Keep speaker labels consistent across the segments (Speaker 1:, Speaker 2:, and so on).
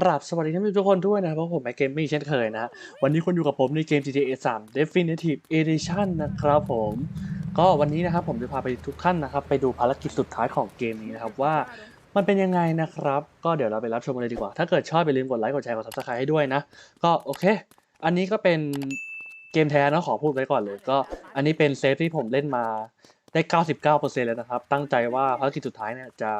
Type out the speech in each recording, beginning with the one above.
Speaker 1: กราบสวัสดีท่านผู้ชมทุกคนด้วยนะครับเพราะผมแม็กเกมมี่เช่นเคยนะฮะวันนี้คุณอยู่กับผมในเกม GTA 3 Definitive Edition นะครับผม ก็วันนี้นะครับผมจะพาไปทุกท่านนะครับ ไปดูภารกิจสุดท้ายของเกมนี้นะครับว่ามันเป็นยังไงนะครับ ก็เดี๋ยวเราไปรับชมกันเลยดีกว่า ถ้าเกิดชอบอย่าลืมกดไลค์กดแชร์กด subscribe ให้ด้วยนะ ก็โอเค อันนี้ก็เป็นเกมแท้นะขอพูดไว้ก่อนเลย ก็อันนี้เป็นเซฟที่ผมเล่นมาได้ 99%แล้วนะครับ ตั้งใจว่าภารกิจสุดท้ายเนี่ยจะ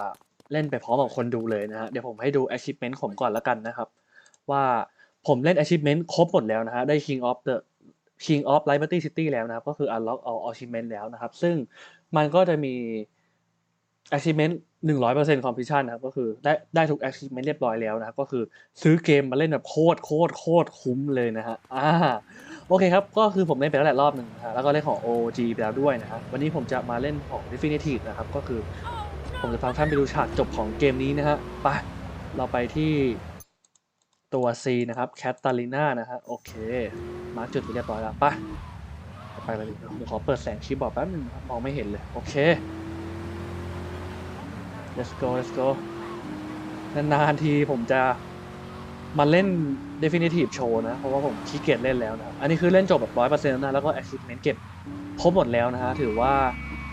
Speaker 1: เล่นไปพร้อมกับคนดูเลยนะฮะเดี๋ยวผมให้ดู achievement ผมก่อนแล้วกันนะครับ ว่าผมเล่น achievement ครบหมดแล้วนะฮะได้ King of the King of Liberty City แล้วนะครับ ก็คือ unlock all achievement แล้วนะครับ ซึ่งมันก็จะมี achievement 100% completion นะครับก็คือได้ได้ทุก achievement เรียบร้อยแล้วนะครับ ก็คือซื้อเกมมาเล่นแบบโคตรโคตรโคตรคุ้มเลยนะฮะอ่าโอเคครับ ก็คือผมเล่นไปแล้วหละรอบหนึ่งนะฮะแล้วก็เล่นของ OG ไปแล้วด้วยนะฮะวันนี้ผมจะมาเล่นของ Definitive นะครับ ก็คือ ผมจะพาท่านไปดูฉากจบของเกมนี้นะฮะไปเราไปที่ตัว C นะครับแคทตาลิน่านะฮะโอเคมาร์กจุดไปเรียบร้อยแล้วไปไปเลยดีกว่าผมขอเปิดแสงคีย์บอร์ดแป๊บนึงมองไม่เห็นเลย โอเค let's go let's go นานๆทีผมจะมาเล่น definitive show นะ เพราะว่าผมขี้เกียจเล่นแล้วนะ อันนี้คือเล่นจบแบบร้อยเปอร์เซ็นต์นะ แล้วก็ achievement เก็บครบหมดแล้วนะฮะ ถือว่า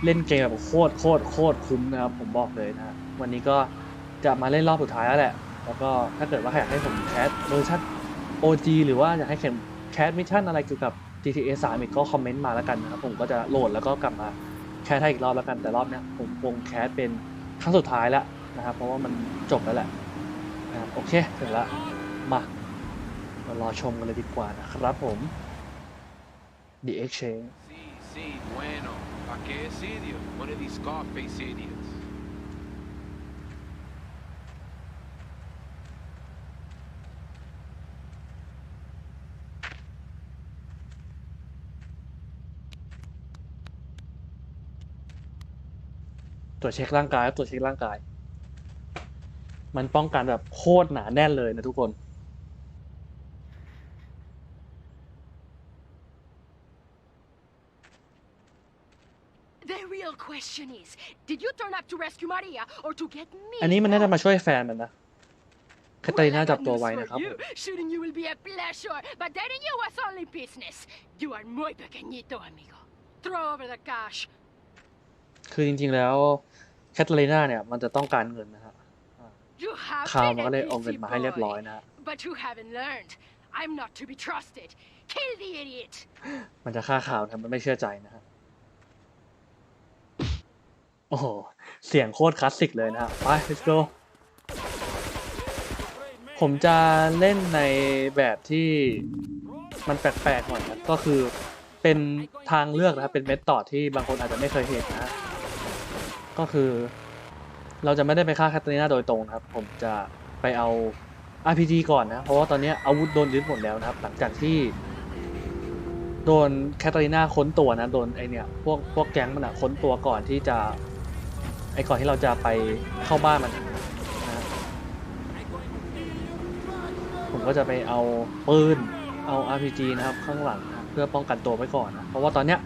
Speaker 1: เล่นเกมแบบโคตรโคตรโคตรคุ้มนะครับ ผมบอกเลยนะ วันนี้ก็จะมาเล่นรอบสุดท้ายแล้วแหละ แล้วก็ถ้าเกิดว่าใครอยากให้ผมแคสเวอร์ชัน OG หรือว่าอยากให้เข็มแคสมิชชั่นอะไรเกี่ยวกับ GTA 3อีกก็คอมเมนต์มาแล้วกันนะครับ ผมก็จะโหลดแล้วก็กลับมาแคสให้อีกรอบแล้วกันแต่รอบนี้ผมคงแคสเป็นครั้งสุดท้ายแล้วนะครับ เพราะว่ามันจบแล้วแหละนะครับโอเคถึงแล้วมาเรารอชมกันเลยดีกว่านะครับผม The Exchange
Speaker 2: Sí, bueno. ¿Para qué es idiot? One of these Scarface idiots.
Speaker 1: ตรวจเช็คร่างกายครับตรวจเช็คร่างกาย มันป้องกันแบบโคตรหนาแน่นเลยนะทุกคน
Speaker 3: The real question is, did you turn up to rescue Maria or to get me?
Speaker 1: อันนี้มันน่าจะมาช่วยแฟนมันนะแคตาลี
Speaker 3: Well,
Speaker 1: น่า
Speaker 3: I
Speaker 1: จับ
Speaker 3: got
Speaker 1: ตัว
Speaker 3: news
Speaker 1: ไว้
Speaker 3: for
Speaker 1: นะครับ
Speaker 3: you. Shooting you will be a pleasure, but dating you was only business. You are muy pequeñito, amigo. Throw over the cash.
Speaker 1: คือจริงๆแล้วแคทเธอรีนาเนี่ยมันจะต้องการเงินนะฮะ
Speaker 3: You have
Speaker 1: ข่าว
Speaker 3: been
Speaker 1: มัน
Speaker 3: a
Speaker 1: ก็เลยเอา
Speaker 3: busy
Speaker 1: เงินมาให้เรียบร้อย
Speaker 3: boy,
Speaker 1: นะฮะ
Speaker 3: but you haven't learned. I'm not to be trusted. Kill the idiot.
Speaker 1: มันจะฆ่าข่าวนะมันไม่เชื่อใจนะฮะ โอ้โห เสียงโคตรคลาสสิกเลยนะฮะไป let's go ผมจะเล่นในแบบที่มันแปลกๆหน่อยนะก็คือเป็นทางเลือกนะครับ เป็นเมธอดที่บางคนอาจจะไม่เคยเห็นนะ ก็คือเราจะไม่ได้ไปฆ่าแคทเธอรีนาโดยตรงนะครับ ผมจะไปเอา RPG ก่อนนะ เพราะว่าตอนนี้อาวุธโดนยึดหมดแล้วนะครับ หลังจากที่โดนแคทเธอรีนาค้นตัวนะ โดนไอเนี่ยพวกพวกแก๊งมันอะค้นตัวก่อนที่จะ ไอ้ก่อนที่เราจะไปเข้าบ้านมันนะผมก็จะไปเอาปืนเอา RPG นะครับข้างหลังนะเพื่อป้องกันตัวไว้ก่อนนะเพราะว่าตอนเนี้ย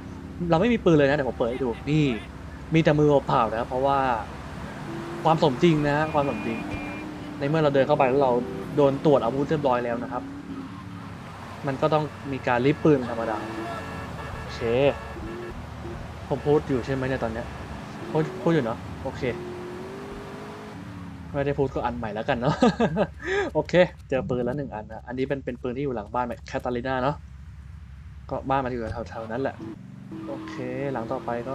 Speaker 1: เราไม่มีปืนเลยนะเดี๋ยวผมเปิดให้ดูนี่มีแต่มือเปล่านะเพราะว่าความสมจริงนะฮะความสมจริง ในเมื่อเราเดินเข้าไปแล้วเราโดนตรวจอาวุธเรียบร้อยแล้วนะครับ มันก็ต้องมีการริบปืนธรรมดาเคผมพูดอยู่ใช่ไหมเนี่ยตอนเนี้ยพูดพูดอยู่เนาะ โอเค ไม่ได้พูดก็อันใหม่แล้วกันเนาะ โอเค เจอปืนแล้วหนึ่งอันนะ อันนี้เป็นเป็นปืนที่อยู่หลังบ้านแบบแคทาลิน่าเนาะ ก็บ้านมันอยู่แถวๆนั้นแหละ โอเค หลังต่อไปก็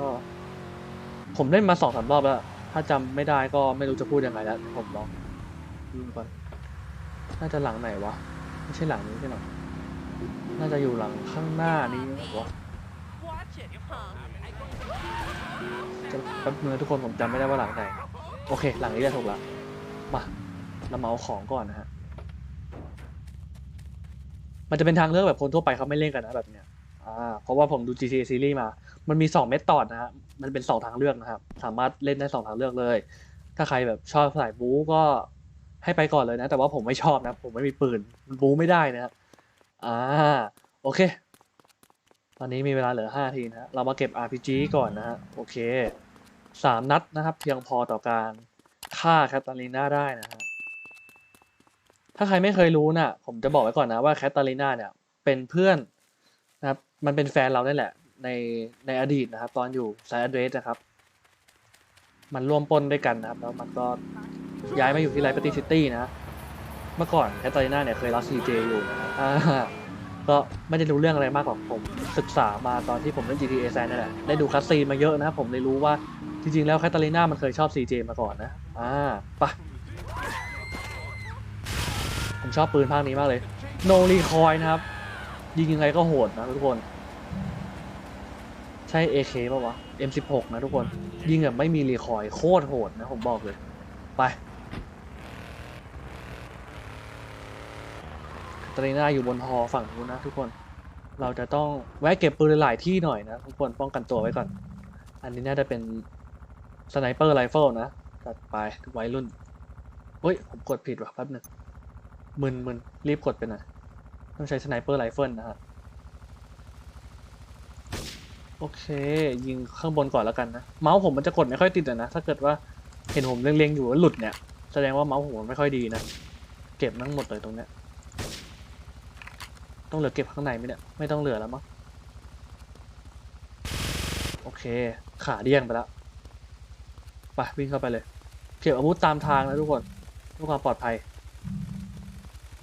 Speaker 1: ผมเล่นมาสองสามรอบแล้ว ถ้าจำไม่ได้ก็ไม่รู้จะพูดยังไงแล้วเดี๋ยวผมลองดูก่อน น่าจะหลังไหนวะ ไม่ใช่หลังนี้ใช่หรอน่าจะอยู่หลังข้างหน้านี้วะ จะแป๊บนึงนะทุกคนผมจำไม่ได้ว่าหลังไหน โอเค หลังนี้ได้ถูกแล้ว มาเรามาเอาของก่อนนะฮะ มันจะเป็นทางเลือกแบบคนทั่วไปเขาไม่เล่นกันนะแบบเนี้ย อ่า เพราะว่าผมดู GTA Series มา มันมีสองเมธอดนะฮะ มันเป็นสองทางเลือกนะครับ สามารถเล่นได้สองทางเลือกเลย ถ้าใครแบบชอบสายบู๊ก็ให้ไปก่อนเลยนะ แต่ว่าผมไม่ชอบนะ ผมไม่มีปืนบู๊ไม่ได้นะอ่า โอเค ตอนนี้มีเวลาเหลือห้าทีนะ เรามาเก็บ RPG ก่อนนะฮะ โอเคสามนัดนะครับ เพียงพอต่อการฆ่าแคทาลีนาได้นะฮะ ถ้าใครไม่เคยรู้น่ะ ผมจะบอกไว้ก่อนนะว่าแคทเธอรีนาเนี่ย เป็นเพื่อนนะครับ มันเป็นแฟนเราได้แหละ ในในอดีตนะครับ ตอนอยู่ไซแอดเดรสนะครับ มันร่วมปนด้วยกันนะครับ แล้วมันก็ย้ายมาอยู่ที่ไลปติซิตี้นะ เมื่อก่อนแคทเธอรีนาเนี่ยเคยรับซีเจอยู่นะครับ ก็ไม่ได้รู้เรื่องอะไรมากหรอกผมศึกษามาตอนที่ผมเล่น GTA San นั่นแหละได้ดูคัสซีนมาเยอะนะครับผมเลยรู้ว่าจริงๆแล้วแคทเธอรีนามันเคยชอบ CJ มาก่อนนะ อ่าไปะผมชอบปืนภาคนี้มากเลย No Recoil นะครับ ยิงยังไงก็โหดนะทุกคน ใช่ AK ป่าวะ M16 นะทุกคน ยิงแบบไม่มีรีคอยโคตรโหดนะผมบอกเลย ไป ตรีน่าอยู่บนฮอฝั่งนู้นนะทุกคน เราจะต้องแวะเก็บปืนหลายที่หน่อยนะทุกคนป้องกันตัวไว้ก่อน อันนี้น่าจะเป็นสไนเปอร์ไรเฟิลนะจัดไปทุกวัยรุ่นเฮ้ย ผมกดผิดว่ะแป๊บหนึงมึนมึนรีบกดไปหน่อยต้องใช้สไนเปอร์ไรเฟิลนะฮะโอเค ยิงข้างบนก่อนแล้วกันนะ เมาส์ผมมันจะกดไม่ค่อยติดอะนะ ถ้าเกิดว่าเห็นผมเล็งๆอยู่แล้วหลุดเนี่ย แสดงว่าเมาส์ผมมันไม่ค่อยดีนะ เก็บทั้งหมดเลยตรงเนี้ย ต้องเหลือเก็บข้างในไหมเนี่ย ไม่ต้องเหลือแล้วมั้ง โอเค ขาเดี้ยงไปแล้วไปวิ่งเข้าไปเลย เก็บอาวุธตามทางนะทุกคนเพื่อความปลอดภัย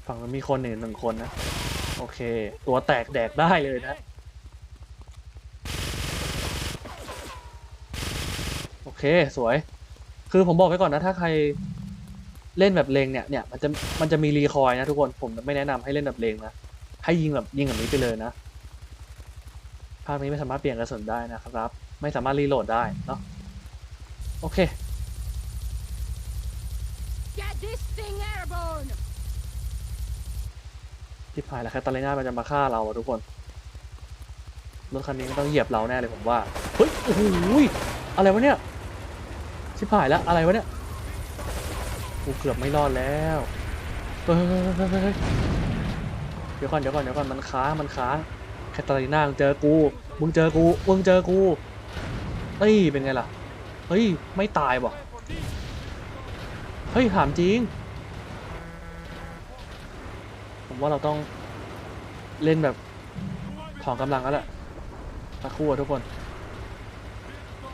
Speaker 1: ฝั่งมันมีคนหนึ่งหนึ่งคนนะ โอเค ตัวแตกแดกได้เลยนะ โอเคสวย คือผมบอกไว้ก่อนนะ ถ้าใครเล่นแบบเลงเนี่ยเนี่ยมันจะมันจะมีรีคอยนะทุกคนผมไม่แนะนำให้เล่นแบบเลงนะ ให้ยิงแบบยิงแบบนี้ไปเลยนะ ภาคนี้ไม่สามารถเปลี่ยนกระสุนได้นะครับ ไม่สามารถรีโหลดได้เนาะโอเค
Speaker 3: Get this thing airborne!
Speaker 1: ที่พายแล้วแคตาลีนามันจะมาฆ่าเราอะทุกคน รถคันนี้มันต้องเหยียบเราแน่เลยผมว่า เฮ้ย โอ้โหยอะไรวะเนี่ยชิบหายแล้ว อะไรวะเนี่ย กูเกือบไม่รอดแล้ว เฮ้ย ดี๋ยวก่อนเดี๋ยวก่อนเดี๋ยวก่อนมันค้างมันค้างแคตาลีนามึงเจอกู มึงเจอกู มึงเจอกู เฮ้ย เป็นไงล่ะ เฮ้ย ไม่ตายว่เฮ้ย ถามจริง ผมว่าเราต้องเล่นแบบถอนกำลังแล้วแหละสักครู่อะทุกคน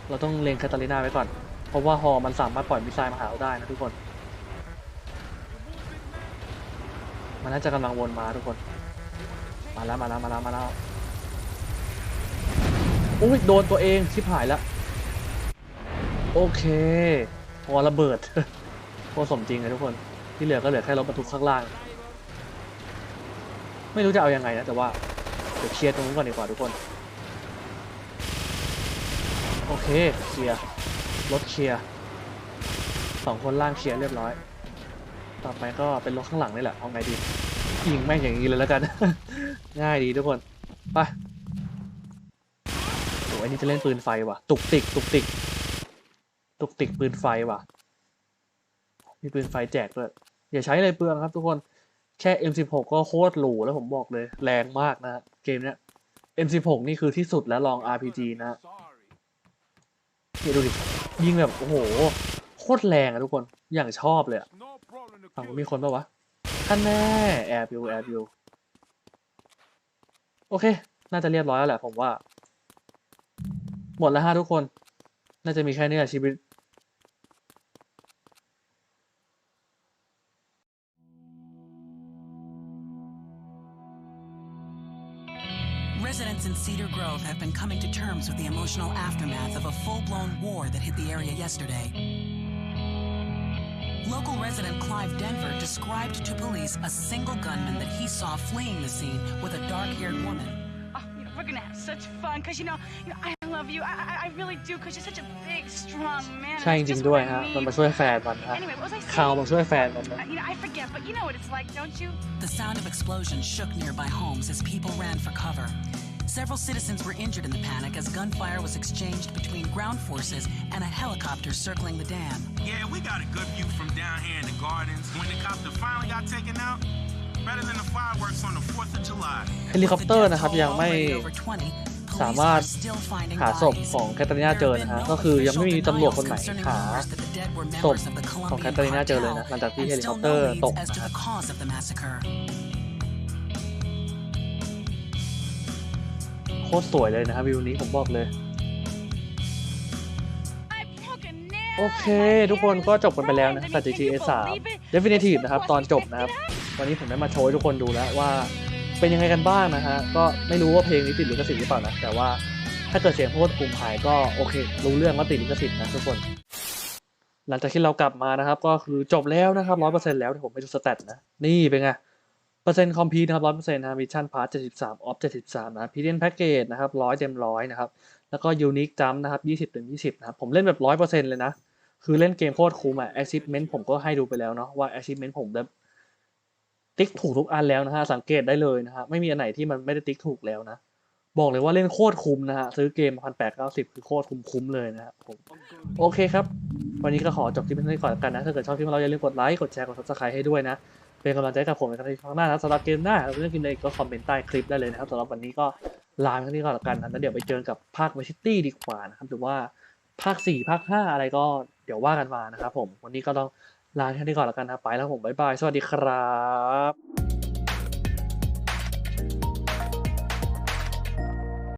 Speaker 1: เราต้องเลงแคตาลีนาไว้ก่อน เพราะว่าฮอมันสามารถปล่อยมิสไซล์มาหาเราได้นะทุกคน มันน่าจะกำลังวนมาทุกคน มาแล้วมาแล้วมาแล้วมาแล้วอุ้ยโดนตัวเองชิบหายแล้วโอเคฮอระเบิดโคตรสมจริงเลยทุกคนที่เหลือก็เหลือแค่รถบรรทุกข้างล่าง ไม่รู้จะเอายังไงนะแต่ว่าเดี๋ยวเคลียร์ตรงนู้นก่อนดีกว่าทุกคน โอเคเคลียร์รถเคลียร์สองคนล่างเคลียร์เรียบร้อย ต่อไปก็เป็นรถข้างหลังนี่แหละเอาไงดี ยิงแม่งอย่างนี้เลยแล้วกัน ง่ายดีทุกคน ไปโอ้ยนนี้จะเล่นปืนไฟว่ะ ตุกติก ตุกติก ตุกติกปืนไฟว่ะ มีปืนไฟแจกด้วยอย่าใช้เลยเปลืองครับทุกคน แค่ M16 ก็โคตรหรูแล้วผมบอกเลย แรงมากนะเกมเนี้ย M16 นี่คือที่สุดแล้วลอง RPG นะฮะ
Speaker 2: Sorry.
Speaker 1: นี่ดูดิ ยิงแบบ โอ้โห โคตรแรงอะทุกคน อย่างชอบเลยอะฝั่งมีคนปะวะ ท่านแน่แอบอยู่แอบอยู่โอเค น่าจะเรียบร้อยแล้วแหละผมว่า หมดแล้วฮะทุกคน น่าจะมีแค่นี้แหละชีวิต
Speaker 4: Residents in Cedar Grove have been coming to terms with the emotional aftermath of a full blown war that hit the area yesterday. Local resident Clive Denver described to police a single gunman that he saw fleeing the scene with a dark haired woman.
Speaker 5: Oh, you know, we're gonna have such fun, cause you know, you know, I love you. I, I, I really do, cause you're such a big, strong man.
Speaker 1: ใช่จ
Speaker 5: It's
Speaker 1: ริง
Speaker 5: just
Speaker 1: ๆด้วย
Speaker 5: what I
Speaker 1: ฮะ
Speaker 5: need.
Speaker 1: มันมาช่วยแฟนมันฮะ
Speaker 5: Anyway, what was I
Speaker 1: คาว
Speaker 5: saying?
Speaker 1: มาช่วยแฟนมันนะ
Speaker 5: Uh, you know, I forget, but you know what it's like, don't you?
Speaker 4: The sound of explosions shook nearby homes as people ran for cover. Several citizens were injured in the panic as gunfire was exchanged between ground forces and a helicopter circling the dam.
Speaker 6: Yeah, we got a good view from down here in the gardens. When the copter finally got taken out, better than the fireworks on the 4th of July.
Speaker 1: เฮลิคอป
Speaker 4: With
Speaker 1: เตอร์
Speaker 4: the
Speaker 1: นะครับ
Speaker 4: death
Speaker 1: ยัง
Speaker 4: toll
Speaker 1: ไม่
Speaker 4: already over 20,
Speaker 1: สามารถ หาศพของแคทเธอรีนาเจอนะฮะก็คือยังไม่มีตำรวจคนไหนหาศพของแคทเธอรีนาเจอเลยนะหลังจากที่เฮลิคอปเตอร์ตก คตรสวยเลยนะครับวิวนี้ผมบอกเลย
Speaker 5: I broke a nail.
Speaker 1: โอเค ทุกคนก็จบกันไปแล้วนะกับ GTA 3 Definitive นะครับ ตอนจบนะครับ วันนี้ผมได้มาโชว์ให้ทุกคนดูแล้วว่าเป็นยังไงกันบ้างนะฮะ ก็ไม่รู้ว่าเพลงนี้ติดลิขสิทธิ์หรือเปล่านะ แต่ว่าถ้าเกิดเสียงพูดกลุ่มหายก็โอเค รู้เรื่องว่าติดลิขสิทธิ์นะทุกคน หลังจากที่เรากลับมานะครับ ก็คือจบแล้วนะครับร้อยเปอร์เซ็นต์แล้วเดี๋ยวผมไปดูสแตทนะ นี่เป็นไงเปอร์เซ็นต์คอมพีนะครับร้อยเปอร์เซ็นต์นะมิชชั่นพาร์ทเจ็ดสิบสามออฟเจ็ดสิบสามนะพีเดียนแพ็กเกจนะครับร้อยเต็มร้อยนะครับ แล้วก็ยูนิคจัมนะครับยี่สิบถึงยี่สิบนะครับ ผมเล่นแบบร้อยเปอร์เซ็นต์เลยนะ คือเล่นเกมโคตรคุ้มอะ achievement ผมก็ให้ดูไปแล้วเนาะว่า achievement ผมแบบติ๊กถูกทุกอันแล้วนะฮะ สังเกตได้เลยนะฮะ ไม่มีอันไหนที่มันไม่ได้ติ๊กถูกแล้วนะ บอกเลยว่าเล่นโคตรคุ้มนะฮะ ซื้อเกมพันแปดเก้าสิบคือโคตรคุ้มคุ้มเลยนะครับผม โอเคครับ วันนี้ก็ขอจบคลิปนี้ก่อนกันนะ ถ้าเกิดชอบคลิปเราอย่าลืมกดไลค์ กดแชร์ กด subscribe ให้ด้วยนะ เป็นกำลังใจกับผมในการที่ข้างหน้านะสำหรับเกมหน้าเราเรื่องกินเลยก็คอมเมนต์ใต้คลิปได้เลยนะครับสำหรับวันนี้ก็ลาไปท่านี้ก่อนแล้วกันนะแล้วเดี๋ยวไปเจอกับภาค v วชิตี้ดีกว่านะครับหรือว่าภาค 4 ภาค 5 อะไรก็เดี๋ยวว่ากันมานะครับผมวันนี้ก็ต้องลาแค่นี้ก่อนแล้วกันนะไปแล้วผมบ๊ายบายสวัสดีครับ